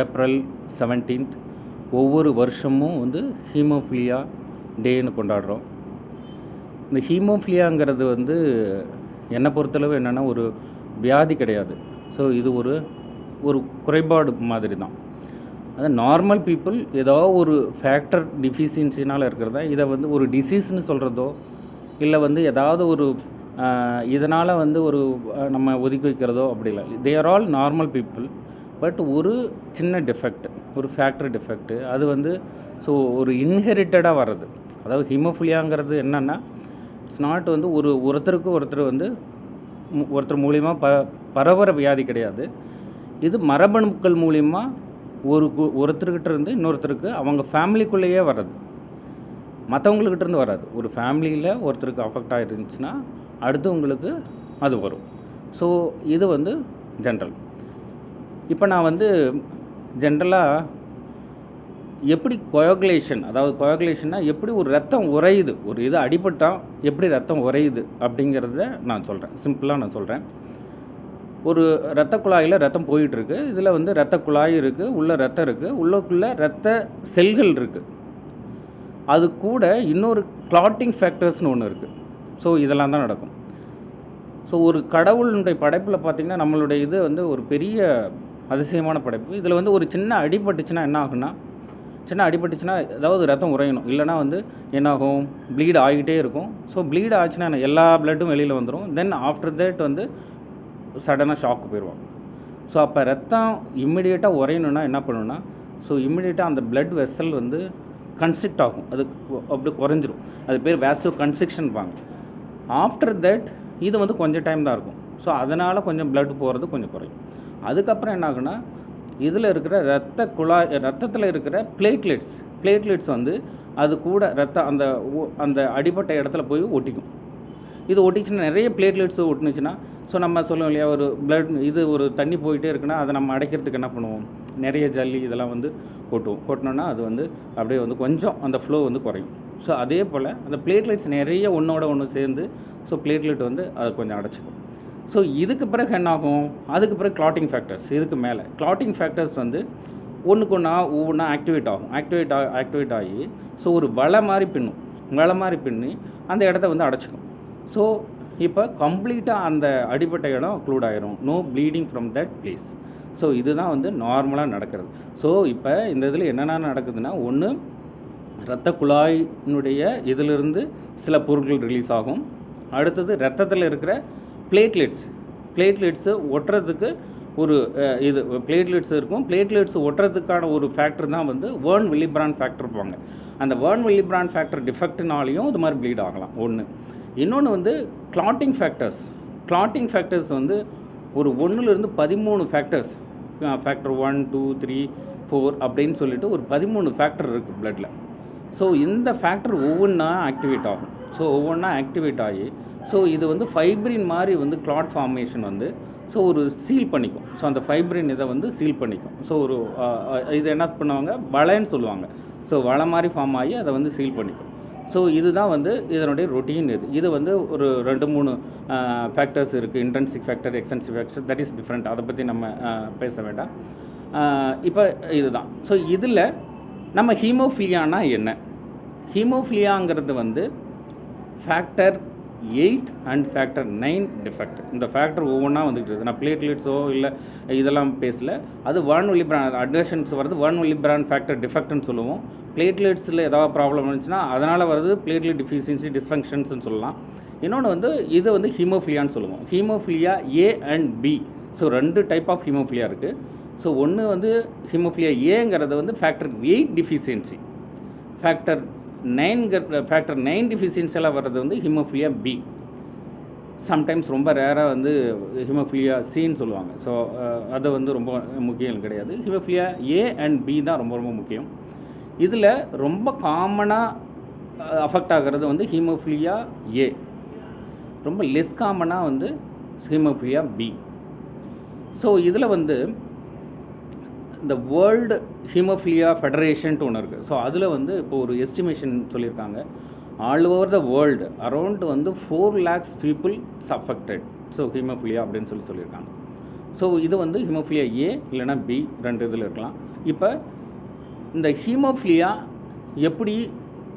April seventeenth ஒவ்வொரு வருஷமும் வந்து ஹீமோஃபிலியா டேன்னு கொண்டாடுறோம். இந்த ஹீமோஃபிலியாங்கிறது வந்து என்னை பொறுத்தளவு என்னென்னா ஒரு வியாதி கிடையாது. ஸோ இது ஒரு ஒரு குறைபாடு மாதிரி தான் அது நார்மல் பீப்புள் ஏதோ ஒரு ஃபேக்டர் டிஃபிஷியன்சினால் இருக்கிறத இதை வந்து ஒரு டிசீஸ்னு சொல்கிறதோ இல்லை வந்து ஏதாவது ஒரு இதனால் வந்து ஒரு நம்ம ஒதுக்கி வைக்கிறதோ அப்படி இல்லை. They are all normal people but ஒரு சின்ன டிஃபெக்ட் ஒரு ஃபேக்டர் டிஃபெக்ட்டு அது வந்து ஸோ ஒரு இன்ஹெரிட்டடாக வர்றது. அதாவது ஹீமோஃபிலியாங்கிறது என்னென்னா இட்ஸ் நாட் வந்து ஒரு ஒருத்தருக்கு ஒருத்தர் வந்து ஒருத்தர் மூலிமா ப பரவர வியாதி கிடையாது. இது மரபணுக்கள் மூலிமா ஒரு கு- ஒருத்தர்கிட்ட இருந்து இன்னொருத்தருக்கு அவங்க ஃபேமிலிக்குள்ளேயே வர்றது. மற்றவங்கக்கிட்ட இருந்து வராது. ஒரு ஃபேமிலியில் ஒருத்தருக்கு அஃபெக்ட் ஆகிருந்துச்சுன்னா அடுத்தவங்களுக்கு அது வரும். ஸோ இது வந்து ஜென்ரல் இப்போ நான் வந்து ஜென்ரலாக எப்படி கொயகுலேஷன் அதாவது கொயோகுலேஷன்னா எப்படி ஒரு ரத்தம் உறையுது? ஒரு இது அடிபட்டால் எப்படி ரத்தம் உறையுது? அப்படிங்கிறத நான் சொல்கிறேன் சிம்பிளாக நான் சொல்கிறேன் ஒரு இரத்த குழாயில் ரத்தம் போயிட்டுருக்கு. இதில் வந்து இரத்த குழாய் இருக்குது உள்ள ரத்தம் இருக்குது உள்ளக்குள்ளே ரத்த செல்கள் இருக்குது அது கூட இன்னொரு கிளாட்டிங் ஃபேக்டர்ஸ்னு ஒன்று இருக்குது ஸோ இதெல்லாம் தான் நடக்கும். ஸோ ஒரு கடவுளுடைய படைப்பில் பார்த்திங்கன்னா நம்மளுடைய இது வந்து ஒரு பெரிய அதிசயமான படைப்பு. இதில் வந்து ஒரு சின்ன அடிபட்டுச்சுன்னா என்ன ஆகும்னா சின்ன அடிபட்டுச்சுன்னா ஏதாவது ரத்தம் உறையணும். இல்லைனா வந்து என்னாகும்? ப்ளீட் ஆகிட்டே இருக்கும். ஸோ ப்ளீட் ஆச்சுன்னா என்ன? எல்லா பிளட்டும் வெளியில் வந்துடும் தென் ஆஃப்டர் தட் வந்து சடனாக ஷாக்கு போயிடுவாங்க. ஸோ அப்போ ரத்தம் இம்மிடியேட்டாக உறையணும்னா என்ன பண்ணணும்னா ஸோ இம்மிடியேட்டாக அந்த பிளட் வெசல் வந்து கன்ஸ்ட்ரிக்ட் ஆகும். அது அப்படி குறைஞ்சிரும். அது பேர் வேசிவ் கன்ஸ்ட்ரிக்ஷன் பாங்க ஆஃப்டர் தட் இது வந்து கொஞ்சம் டைம் தான் இருக்கும். ஸோ அதனால் கொஞ்சம் ப்ளட் போகிறது கொஞ்சம் குறையும். அதுக்கப்புறம் என்ன ஆகுனா இதில் இருக்கிற ரத்த குழாய் ரத்தத்தில் இருக்கிற பிளேட்லெட்ஸ் பிளேட்லெட்ஸ் வந்து அது கூட ரத்த அந்த அந்த அடிபட்ட இடத்துல போய் ஒட்டிக்கும். இது ஒட்டிச்சுன்னா நிறைய பிளேட்லெட்ஸ் ஒட்டுனுச்சுன்னா ஸோ நம்ம சொல்லுவோம் இல்லையா ஒரு ப்ளட் இது ஒரு தண்ணி போயிட்டே இருக்குன்னா அதை நம்ம அடைக்கிறதுக்கு என்ன பண்ணுவோம்? நிறைய ஜல்லி இதெல்லாம் வந்து கொட்டுவோம். கொட்டினோன்னா அது வந்து அப்படியே வந்து கொஞ்சம் அந்த ஃப்ளோ வந்து குறையும். ஸோ அதே போல் அந்த பிளேட்லெட்ஸ் நிறைய ஒன்றோட ஒன்று சேர்ந்து ஸோ பிளேட்லெட் வந்து அது கொஞ்சம் அடைச்சிக்கும். ஸோ இதுக்கு பிறகு என்ன ஆகும் அதுக்கு பிறகு கிளாட்டிங் ஃபேக்டர்ஸ் இதுக்கு மேலே. கிளாட்டிங் ஃபேக்டர்ஸ் வந்து ஒன்றுக்கு ஒன்றா ஒவ்வொன்றா ஆக்டிவேட் ஆகும். ஆக்டிவேட் ஆகி ஆக்டிவேட் ஆகி ஸோ ஒரு வலை மாதிரி பின்னும். வலை மாதிரி பின்னி அந்த இடத்த வந்து அடைச்சிக்கும். ஸோ இப்போ கம்ப்ளீட்டாக அந்த அடிப்பட்ட இடம் க்ளூட் ஆகிரும் no bleeding from that place so இதுதான் வந்து நார்மலாக நடக்கிறது. ஸோ இப்போ இந்த இதில் என்னென்ன நடக்குதுன்னா ஒன்று இரத்த குழாயினுடைய இதிலிருந்து சில பொருட்கள் ரிலீஸ் ஆகும். அடுத்தது ரத்தத்தில் இருக்கிற பிளேட்லெட்ஸ் பிளேட்லெட்ஸு ஒட்டுறதுக்கு ஒரு இது பிளேட்லெட்ஸ் இருக்கும். பிளேட்லெட்ஸ் ஒட்டுறதுக்கான ஒரு ஃபேக்டர் தான் வந்து வேர்ன் வில்லிபிரான் ஃபேக்டர் இருப்பாங்க அந்த வேர்ன் வில்லிபிரான் ஃபேக்டர் டிஃபெக்ட்னாலையும் இது மாதிரி ப்ளீட் ஆகலாம். ஒன்று இன்னொன்று வந்து கிளாட்டிங் ஃபேக்டர்ஸ் கிளாட்டிங் ஃபேக்டர்ஸ் வந்து ஒரு ஒன்றுலேருந்து பதிமூணு factors factor one two three four அப்படின்னு சொல்லிட்டு ஒரு பதிமூணு ஃபேக்டர் இருக்குது ப்ளட்டில் ஸோ இந்த ஃபேக்டர் ஒவ்வொன்றா ஆக்டிவேட் ஆகும். ஸோ ஒவ்வொன்றா ஆக்டிவேட் ஆகி ஸோ இது வந்து ஃபைப்ரின் மாதிரி வந்து கிளாட் ஃபார்மேஷன் வந்து ஸோ ஒரு சீல் பண்ணிக்கும். ஸோ அந்த ஃபைப்ரின் இதை வந்து சீல் பண்ணிக்கும். ஸோ ஒரு இது என்ன பண்ணுவாங்க? வளைன்னு சொல்லுவாங்க. ஸோ வலை மாதிரி ஃபார்ம் ஆகி அதை வந்து சீல் பண்ணிக்கும். ஸோ இதுதான் வந்து இதனுடைய ரொட்டீன் இது. இது வந்து ஒரு ரெண்டு மூணு ஃபேக்டர்ஸ் இருக்குது intrinsic factor extensive factor that is different அதை பற்றி நம்ம பேச வேண்டாம். இப்போ இதுதான். ஸோ இதில் நம்ம ஹீமோஃபிலியானா என்ன? ஹீமோஃபிலியாங்கிறது வந்து factor eight and factor nine defect இந்த ஃபேக்டர் ஒவ்வொன்றா வந்துகிட்டு இருக்குது. நான் பிளேட்லெட்ஸோ இல்லை இதெல்லாம் பேசல. அது வேர்ன் ஒலி பிரான் அட்ரஷன்ஸ் வருது வேர்ன் ஒலி பிரான் ஃபேக்டர் டிஃபெக்ட்னு சொல்லுவோம். பிளேட்லெட்ஸில் ஏதாவது ப்ராப்ளம் இருந்துச்சுன்னா அதனால் வருது பிளேட்லெட் டிஃபிஷியன்சி டிஸ்ஃபங்க்ஷன்ஸ்னு சொல்லலாம். இன்னொன்று வந்து இது வந்து ஹீமோஃபிலியான்னு சொல்லுவோம். Haemophilia A and B so ரெண்டு டைப் ஆஃப் ஹீமோஃபிலியா இருக்குது ஸோ ஒன்று வந்து ஹீமோஃபிலியா ஏங்கிறது வந்து ஃபேக்டர் எயிட் டிஃபிஷியன்சி ஃபேக்டர் நைன்கிற ஃபேக்டர் நைன் டிஃபிஷியன்சியெல்லாம் வர்றது வந்து ஹிமோஃபிலியா பி சம்டைம்ஸ் ரொம்ப ரேராக வந்து ஹிமோஃபிலியா சின்னு சொல்லுவாங்க. ஸோ அது வந்து ரொம்ப முக்கியம் கிடையாது. ஹிமோஃபிலியா ஏ அண்ட் பி தான் ரொம்ப ரொம்ப முக்கியம். இதில் ரொம்ப காமனாக அஃபெக்ட் ஆகிறது வந்து ஹீமோஃபிலியா ஏ ரொம்ப லெஸ் காமனாக வந்து ஹீமோஃபிலியா பி ஸோ இதில் வந்து இந்த வேர்ல்டு ஹீமோஃபிலியா ஃபெடரேஷன்ட்டு ஒன்று இருக்குது ஸோ அதில் வந்து இப்போ ஒரு எஸ்டிமேஷன் சொல்லியிருக்காங்க. All over the world around வந்து four lakhs people affected so haemophilia அப்படின்னு சொல்லி சொல்லியிருக்காங்க. ஸோ இது வந்து ஹீமோஃபிலியா ஏ இல்லைன்னா பி ரெண்டு இதில் இருக்கலாம். இப்போ இந்த ஹீமோஃபிலியா எப்படி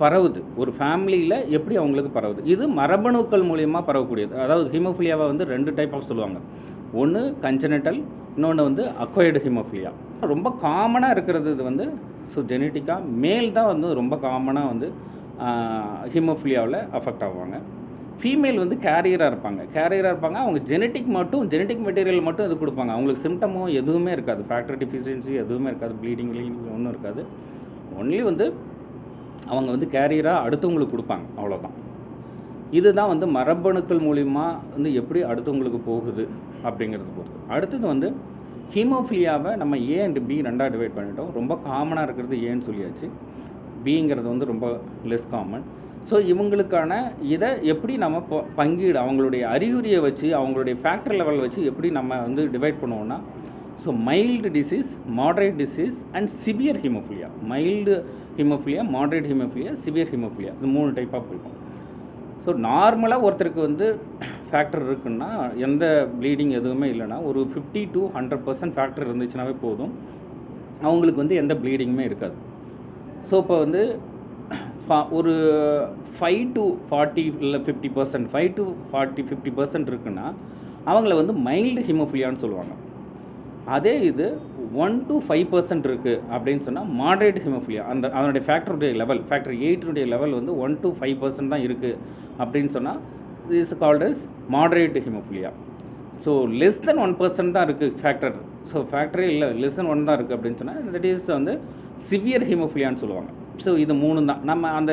பரவுது? ஒரு ஃபேமிலியில் எப்படி அவங்களுக்கு பரவுது? இது மரபணுக்கள் மூலியமாக பரவக்கூடியது. அதாவது ஹீமோஃபிலியாவை வந்து ரெண்டு டைப் ஆஃப் சொல்லுவாங்க. ஒன்று கஞ்சனட்டல் இன்னொன்று வந்து அக்வயர்டு ஹிமோஃபிலியா ரொம்ப காமனாக இருக்கிறது இது வந்து ஸோ ஜெனட்டிக்காக மேல் தான் வந்து ரொம்ப காமனாக வந்து ஹீமோஃபிலியாவில் அஃபெக்ட் ஆவாங்க. ஃபீமேல் வந்து கேரியராக இருப்பாங்க. கேரியராக இருப்பாங்க. அவங்க ஜெனட்டிக் மட்டும் ஜெனட்டிக் மெட்டீரியல் மட்டும் இது கொடுப்பாங்க. அவங்களுக்கு சிம்டமோ எதுவுமே இருக்காது. ஃபேக்டர் டிஃபிஷியன்சி எதுவுமே இருக்காது. ப்ளீடிங் ஒன்றும் இருக்காது. ஒன்லி வந்து அவங்க வந்து கேரியராக அடுத்தவங்களுக்கு கொடுப்பாங்க. அவ்வளோதான் இதுதான் வந்து மரபணுக்கள் மூலிமா வந்து எப்படி அடுத்தவங்களுக்கு போகுது? அப்படிங்கிறது பொறுத்து. அடுத்தது வந்து ஹீமோஃபிலியாவை நம்ம ஏ அண்ட் பி ரெண்டாக டிவைட் பண்ணிட்டோம். ரொம்ப காமனாக இருக்கிறது ஏன்னு சொல்லியாச்சு. பிங்கிறது வந்து ரொம்ப லெஸ் காமன் ஸோ இவங்களுக்கான இதை எப்படி நம்ம ப- பங்கீடு அவங்களுடைய அறிகுறியை வச்சு அவங்களுடைய ஃபேக்டர் லெவல் வச்சு எப்படி நம்ம வந்து டிவைட் பண்ணுவோம்னா so mild disease moderate disease and severe haemophilia mild haemophilia moderate haemophilia severe haemophilia இது மூணு டைப்பாக பிடிக்கும் ஸோ நார்மலாக ஒருத்தருக்கு வந்து ஃபேக்டர் இருக்குன்னா எந்த ப்ளீடிங் எதுவுமே இல்லைன்னா ஒரு fifty to hundred percent factor இருந்துச்சுனாவே போதும். அவங்களுக்கு வந்து எந்த ப்ளீடிங்குமே இருக்காது. ஸோ இப்போ வந்து ஃபா ஒரு ஃபைவ் டு ஃபார்ட்டி இல்லை fifty percent five to forty fifty percent இருக்குன்னா அவங்கள வந்து மைல்டு ஹிமோஃபிலியான்னு சொல்லுவாங்க. அதே இது ஒன் டு ஃபைவ் பர்சன்ட் இருக்குது அப்படின்னு சொன்னால் மாடரேட் ஹிமோஃபிலியா அந்த அதனுடைய ஃபேக்டருடைய லெவல் ஃபேக்டர் எயிட்டினுடைய லெவல் வந்து ஒன் டு ஃபைவ் பர்சன்ட் தான் இருக்குது அப்படின்னு சொன்னால் is called is moderate haemophilia so less than one percent தான் இருக்குது ஃபேக்டர் ஸோ ஃபேக்டரே இல்லை லெஸ் தென் ஒன் தான் இருக்குது அப்படின்னு சொன்னால் தட் இஸ் வந்து சிவியர் ஹிமோஃபிலியான்னு சொல்லுவாங்க. ஸோ இது மூணு தான். நம்ம அந்த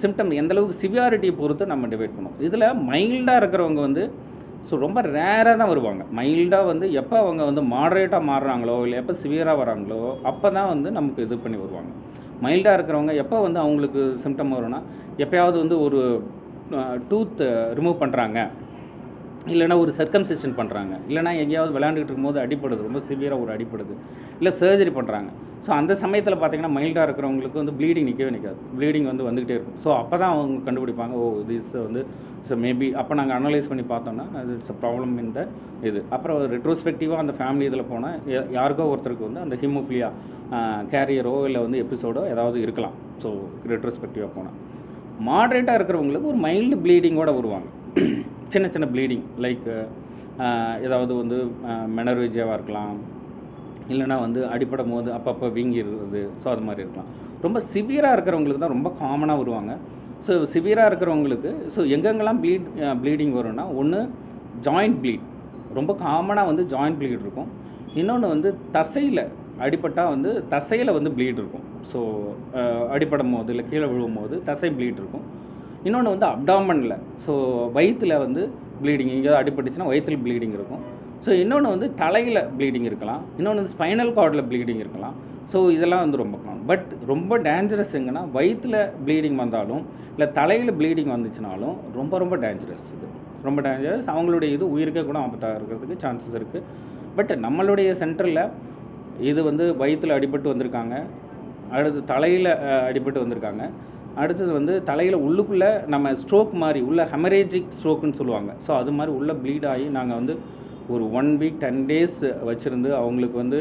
சிம்டம் எந்தளவுக்கு சிவியாரிட்டியை பொறுத்து நம்ம டிவைட் பண்ணுவோம் இதில் மைல்டாக இருக்கிறவங்க வந்து ஸோ ரொம்ப ரேராக தான் வருவாங்க. மைல்டாக வந்து எப்போ அவங்க வந்து மாடரேட்டாக மாறுறாங்களோ இல்லை எப்போ சிவியராக வராங்களோ அப்போ தான் வந்து நமக்கு இது பண்ணி வருவாங்க. மைல்டாக இருக்கிறவங்க எப்போ வந்து அவங்களுக்கு சிம்டம் வரும்னா எப்போயாவது வந்து ஒரு டூத் ரிமூவ் பண்ணுறாங்க இல்லைனா ஒரு சர்க்கம்சேஷன் பண்ணுறாங்க இல்லைனா எங்கேயாவது விளையாண்டுக்கிட்டு இருக்கும்போது அடிப்படுது ரொம்ப சிவியராக ஒரு அடிப்படுது இல்லை சர்ஜரி பண்ணுறாங்க ஸோ அந்த சமயத்தில் பார்த்தீங்கன்னா மைல்டாக இருக்கிறவங்களுக்கு வந்து ப்ளீடிங் நிற்கவே நிற்காது ப்ளீடிங் வந்து வந்துக்கிட்டே இருக்கும். ஸோ அப்போ தான் அவங்க கண்டுபிடிப்பாங்க ஓ திஸ் வந்து ஸோ மேபி அப்போ நாங்கள் அனலைஸ் பண்ணி பார்த்தோம்னா அது இட்ஸ் ப்ராப்ளம் இந்த இது. அப்புறம் ரெட்ரோஸ்பெக்டிவாக அந்த ஃபேமிலி இதில் போனால் யாருக்கோ ஒருத்தருக்கு வந்து அந்த ஹிமோஃபிலியா கேரியரோ இல்லை வந்து எபிசோடோ ஏதாவது இருக்கலாம். ஸோ ரெட்ரோஸ்பெக்டிவாக போனால் மாட்ரேட்டாக இருக்கிறவங்களுக்கு ஒரு மைல்டு ப்ளீடிங்கோட வருவாங்க. சின்ன சின்ன ப்ளீடிங் லைக் ஏதாவது வந்து மெனர்வேஜியாவாக இருக்கலாம். இல்லைனா வந்து அடிப்படும் போது அப்பப்போ வீங்கிடுறது. ஸோ அது மாதிரி இருக்கலாம். ரொம்ப சிவியராக இருக்கிறவங்களுக்கு தான் ரொம்ப காமனாக வருவாங்க. ஸோ சிவியராக இருக்கிறவங்களுக்கு ஸோ எங்கெங்கெல்லாம் ப்ளீட் ப்ளீடிங் வரும்னா ஒன்று ஜாயிண்ட் ப்ளீட் ரொம்ப காமனாக வந்து ஜாயிண்ட் ப்ளீட் இருக்கும். இன்னொன்று வந்து தசையில் அடிப்பட்டால் வந்து தசையில் வந்து ப்ளீட் இருக்கும். ஸோ அடிப்படும் போது இல்லை கீழே விழுவும் போது தசை ப்ளீட் இருக்கும். இன்னொன்று வந்து அப்டாமனில் ஸோ வயிற்றில் வந்து ப்ளீடிங் எங்கேயாவது அடிபட்டுச்சுன்னா வயிற்றில் ப்ளீடிங் இருக்கும். ஸோ இன்னொன்று வந்து தலையில் ப்ளீடிங் இருக்கலாம். இன்னொன்று வந்து ஸ்பைனல் கார்டில் ப்ளீடிங் இருக்கலாம். ஸோ இதெல்லாம் வந்து ரொம்ப காமன் பட் ரொம்ப டேஞ்சரஸ் எங்கன்னா வயிற்றில் ப்ளீடிங் வந்தாலும் இல்லை தலையில் ப்ளீடிங் வந்துச்சுனாலும் ரொம்ப ரொம்ப டேஞ்சரஸ் இது. ரொம்ப டேஞ்சரஸ் அவங்களுடைய இது உயிருக்கே கூட ஆபத்தாக இருக்கிறதுக்கு சான்சஸ் இருக்குது பட் நம்மளுடைய சென்டரில் இது வந்து வயிற்றில் அடிபட்டு வந்திருக்காங்க. அடுத்து தலையில் அடிபட்டு வந்திருக்காங்க. அடுத்தது வந்து தலையில் உள்ளுக்குள்ளே நம்ம ஸ்ட்ரோக் மாதிரி உள்ள ஹெமரேஜிக் ஸ்ட்ரோக்குன்னு சொல்லுவாங்க. ஸோ அது மாதிரி உள்ள ப்ளீட் ஆகி நாங்கள் வந்து ஒரு ஒன் வீக் டென் டேஸ் வச்சுருந்து அவங்களுக்கு வந்து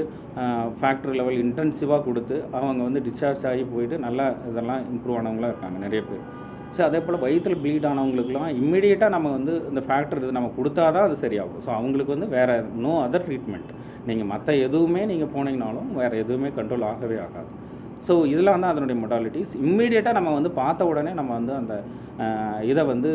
ஃபேக்டரி லெவல் இன்டென்சிவாக கொடுத்து அவங்க வந்து டிஸ்சார்ஜ் ஆகி போயிட்டு நல்லா இதெல்லாம் இம்ப்ரூவ் ஆனவங்களாக இருக்காங்க நிறைய பேர். ஸோ அதே போல் வயிற்றில் ப்ளீட் ஆனவங்களுக்குலாம் இம்மிடியேட்டாக நம்ம வந்து இந்த ஃபேக்டர் இது நம்ம கொடுத்தா தான் அது சரியாகும். ஸோ அவங்களுக்கு வந்து வேறு நோ அதர் ட்ரீட்மெண்ட் நீங்கள் மற்ற எதுவுமே நீங்கள் போனீங்கனாலும் வேறு எதுவுமே கண்ட்ரோல் ஆகவே ஆகாது. ஸோ இதெல்லாம் தான் அதனுடைய மொடாலிட்டிஸ் இம்மீடியட்டாக நம்ம வந்து பார்த்த உடனே நம்ம வந்து அந்த இதை வந்து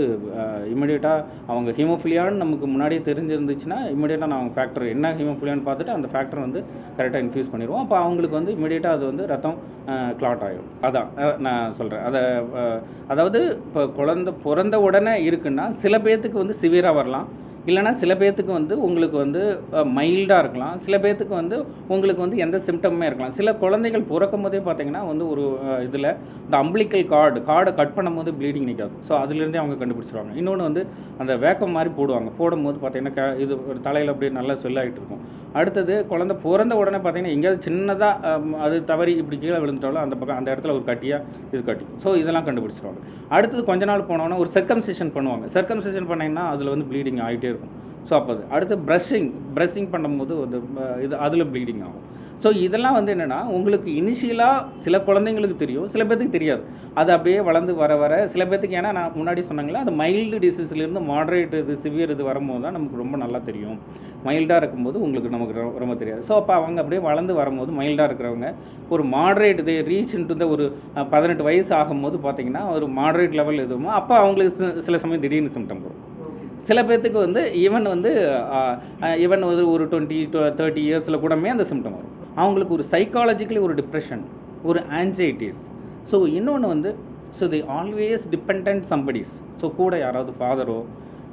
இம்மீடியட்டாக அவங்க ஹீமோஃபிலியான்னு நமக்கு முன்னாடியே தெரிஞ்சிருந்துச்சுன்னா இம்மீடியட்டாக நான் அவங்க ஃபேக்டர் என்ன ஹீமோஃபிலியான்னு பார்த்துட்டு அந்த ஃபேக்டர் வந்து கரெக்டாக இன்ஃபியூஸ் பண்ணிடுவோம். அப்போ அவங்களுக்கு வந்து இம்மீடியட்டாக அது வந்து ரத்தம் கிளாட் ஆகிடும் அதான் நான் சொல்கிறேன் அதை அதாவது இப்போ குழந்த பிறந்த உடனே இருக்குன்னா சில பேர்த்துக்கு வந்து சிவியராக வரலாம். இல்லைனா சில பேர்த்துக்கு வந்து உங்களுக்கு வந்து மைல்டாக இருக்கலாம். சில பேர்த்துக்கு வந்து உங்களுக்கு வந்து எந்த சிம்டமுமே இருக்கலாம். சில குழந்தைகள் பிறக்கும் போதே பார்த்தீங்கன்னா வந்து ஒரு இதில் இந்த அம்பிளிக்கல் கார்டு கார்டை கட் பண்ணும்போது ப்ளீடிங் நிற்காது ஸோ அதுலேருந்தே அவங்க கண்டுபிடிச்சிருவாங்க. இன்னொன்று வந்து அந்த வேக்கம் மாதிரி போடுவாங்க. போடும்போது பார்த்தீங்கன்னா க இது ஒரு தலையில் அப்படியே நல்லா செல்லாகிட்டு இருக்கும். அடுத்தது குழந்தை பிறந்த உடனே பார்த்தீங்கன்னா எங்கேயாவது சின்னதாக அது தவறி இப்படி கீழே விழுந்துட்டாலும் அந்த பக்கம் அந்த இடத்துல ஒரு கட்டியாக இது கட்டி. ஸோ இதெல்லாம் கண்டுபிடிச்சிருவாங்க. அடுத்தது கொஞ்ச நாள் போனோன்னா ஒரு சர்க்கம்சேஷன் பண்ணுவாங்க. சர்க்கம்சேஷன் பண்ணிங்கன்னா அதில் வந்து ப்ளீடிங் ஆகிட்டே இருக்கும். ஸோ அப்போ அடுத்து ப்ரஷிங் ப்ரஷிங் பண்ணும்போது வந்து இது அதில் ப்ளீடிங் ஆகும். ஸோ இதெல்லாம் வந்து என்னென்னா உங்களுக்கு இனிஷியலாக சில குழந்தைங்களுக்கு தெரியும் சில பேர்த்துக்கு தெரியாது. அது அப்படியே வளர்ந்து வர வர சில பேர்த்துக்கு ஏன்னா நான் முன்னாடி சொன்னாங்களே அது மைல்டு டிசீஸ்லேருந்து மாடரேட் இது சிவியர் இது வரும்போது தான் நமக்கு ரொம்ப நல்லா தெரியும். மைல்டாக இருக்கும்போது உங்களுக்கு நமக்கு ரொம்ப தெரியாது. ஸோ அப்போ அவங்க அப்படியே வளர்ந்து வரும்போது மைல்டாக இருக்கிறவங்க ஒரு மாடரேட் இது ரீச் இந்த ஒரு பதினெட்டு வயசு ஆகும்போது பார்த்தீங்கன்னா ஒரு மாடரேட் லெவல் எதுவுமோ அப்போ அவங்களுக்கு சில சமயம் திடீர்னு சிம்டம் வரும். சில பேர்த்துக்கு வந்து ஈவன் வந்து ஈவன் ஒரு ஒரு டுவெண்ட்டி தேர்ட்டி இயர்ஸில் கூடமே அந்த சிம்டம் வரும். அவங்களுக்கு ஒரு சைக்காலஜிக்கலி ஒரு டிப்ரெஷன் ஒரு ஆன்சைட்டிஸ் ஸோ இன்னொன்று வந்து so the always depend somebody's so கூட யாராவது ஃபாதரோ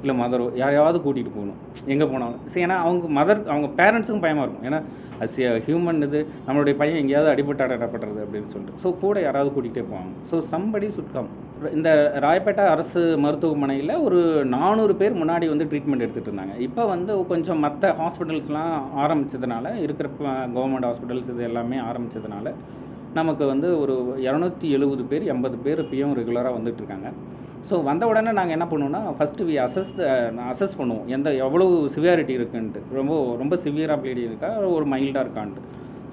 இல்லை மதரோ யாரையாவது கூட்டிகிட்டு போகணும். எங்கே போனாலும். சரி ஏன்னா அவங்க மதர் அவங்க பேரண்ட்ஸுக்கும் பயமாக இருக்கும். ஏன்னா அஸ் ஹியூமன் இது நம்மளுடைய பையன் எங்கேயாவது அடிபட்டு அடப்படுறது அப்படின்னு சொல்லிட்டு. ஸோ கூட யாராவது கூட்டிகிட்டே போவாங்க. ஸோ சம்படி சுட்கம் இந்த ராயப்பேட்டை அரசு மருத்துவமனையில் ஒரு நானூறு பேர் முன்னாடி வந்து ட்ரீட்மெண்ட் எடுத்துகிட்டு இருந்தாங்க. இப்போ வந்து கொஞ்சம் மற்ற ஹாஸ்பிட்டல்ஸ்லாம் ஆரம்பித்ததுனால இருக்கிற கவர்மெண்ட் ஹாஸ்பிட்டல்ஸ் இது எல்லாமே ஆரம்பித்ததுனால நமக்கு வந்து ஒரு இரநூத்தி எழுபது பேர் எண்பது பேர் இப்பயும் ரெகுலராக வந்துட்டுருக்காங்க ஸோ வந்த உடனே நாங்கள் என்ன பண்ணுவோம்னா ஃபஸ்ட்டு வி அசஸ் அசஸ் பண்ணுவோம். எந்த எவ்வளோ சிவியாரிட்டி இருக்குன்ட்டு. ரொம்ப ரொம்ப சிவியராக ப்ளீடிங் இருக்கா? ஒரு மைல்டாக இருக்கான்ட்டு.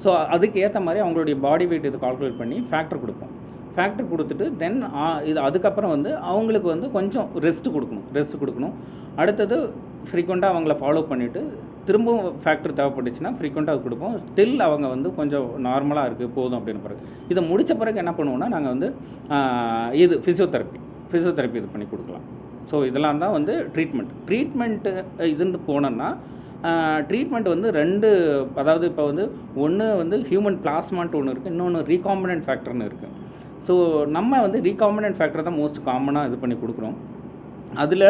ஸோ அதுக்கு ஏற்ற மாதிரி அவங்களுடைய பாடி வெயிட் இது கால்குலேட் பண்ணி ஃபேக்டர் கொடுப்போம். ஃபேக்டர் கொடுத்துட்டு தென் இது அதுக்கப்புறம் வந்து அவங்களுக்கு வந்து கொஞ்சம் ரெஸ்ட் கொடுக்கணும். ரெஸ்ட் கொடுக்கணும். அடுத்தது ஃப்ரீக்வெண்ட்டாக அவங்கள ஃபாலோ பண்ணிவிட்டு திரும்பவும் ஃபேக்டர் தேவைப்பட்டுச்சுன்னா ஃப்ரீக்வெண்ட்டாக அது கொடுப்போம். ஸ்டில் அவங்க வந்து கொஞ்சம் நார்மலாக இருக்குது போதும் அப்படின்னு பிறகு. இதை முடித்த பிறகு என்ன பண்ணுவோம்னா நாங்கள் வந்து இது ஃபிசியோதெரப்பி ஃபிசியோதெரப்பி இது பண்ணி கொடுக்கலாம். ஸோ இதெல்லாம் தான் வந்து ட்ரீட்மெண்ட் ட்ரீட்மெண்ட்டு இதுன்னு போனோன்னா ட்ரீட்மெண்ட் வந்து ரெண்டு அதாவது இப்போ வந்து ஒன்று வந்து ஹியூமன் பிளாஸ்மான்ட்டு ஒன்று இருக்குது இன்னொன்று ரீகாம்பினன்ட் ஃபேக்டர்னு இருக்குது ஸோ நம்ம வந்து ரீகாம்பினன்ட் ஃபேக்டர் தான் மோஸ்ட் காமனாக இது பண்ணி கொடுக்குறோம். அதில்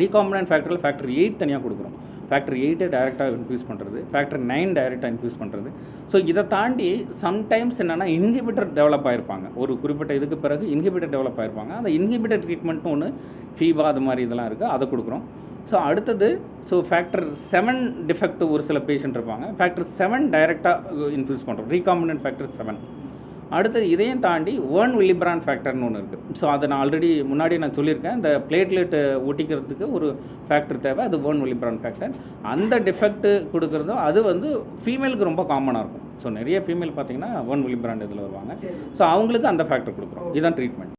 ரீகாம்பினன்ட் ஃபேக்டரில் ஃபேக்டர் எயிட் தனியாக கொடுக்குறோம். ஃபேக்டர் எயிட்டை டைரெக்டாக இன்ஃபியூஸ் பண்ணுறது ஃபேக்டர் நைன் டைரெக்டாக இன்ஃபியூஸ் பண்ணுறது ஸோ இதை தாண்டி சம்டைம்ஸ் என்னென்னா இன்ஹிபிட்டர் டெவலப் ஆகிருப்பாங்க ஒரு குறிப்பிட்ட இதுக்கு பிறகு இன்ஹிபிட்டர் டெவலப் ஆகிருப்பாங்க அந்த இன்ஹிபிட்டர் ட்ரீட்மெண்ட்னு ஒன்று ஃபீபா அது மாதிரி இதெல்லாம் இருக்குது அதை கொடுக்குறோம். ஸோ அடுத்தது ஸோ ஃபேக்டர் செவன் டிஃபெக்ட் ஒரு சில பேஷண்ட் இருப்பாங்க. ஃபேக்டர் செவன் டைரெக்டாக இன்ஃபியூஸ் பண்ணுறோம் ரீகாம்பினன்ட் ஃபேக்டர் செவன் அடுத்தது இதையும் தாண்டி வேர்ன் வில்லிபிரான் ஃபேக்டர்னு ஒன்று இருக்குது ஸோ அதை நான் ஆல்ரெடி முன்னாடி நான் சொல்லியிருக்கேன். இந்த பிளேட்லெட் ஒட்டிக்கிறதுக்கு ஒரு ஃபேக்டர் தேவை. அது வேர்ன் வில்லிபிரான் ஃபேக்டர் அந்த டிஃபெக்ட்டு கொடுக்குறதும் அது வந்து ஃபீமேலுக்கு ரொம்ப காமனாக இருக்கும். ஸோ நிறைய ஃபீமேல் பார்த்தீங்கன்னா வேர்ன் வில்லிபிரான் இதில் வருவாங்க. ஸோ அவங்களுக்கு அந்த ஃபேக்டர் கொடுக்குறோம். இதுதான் ட்ரீட்மெண்ட்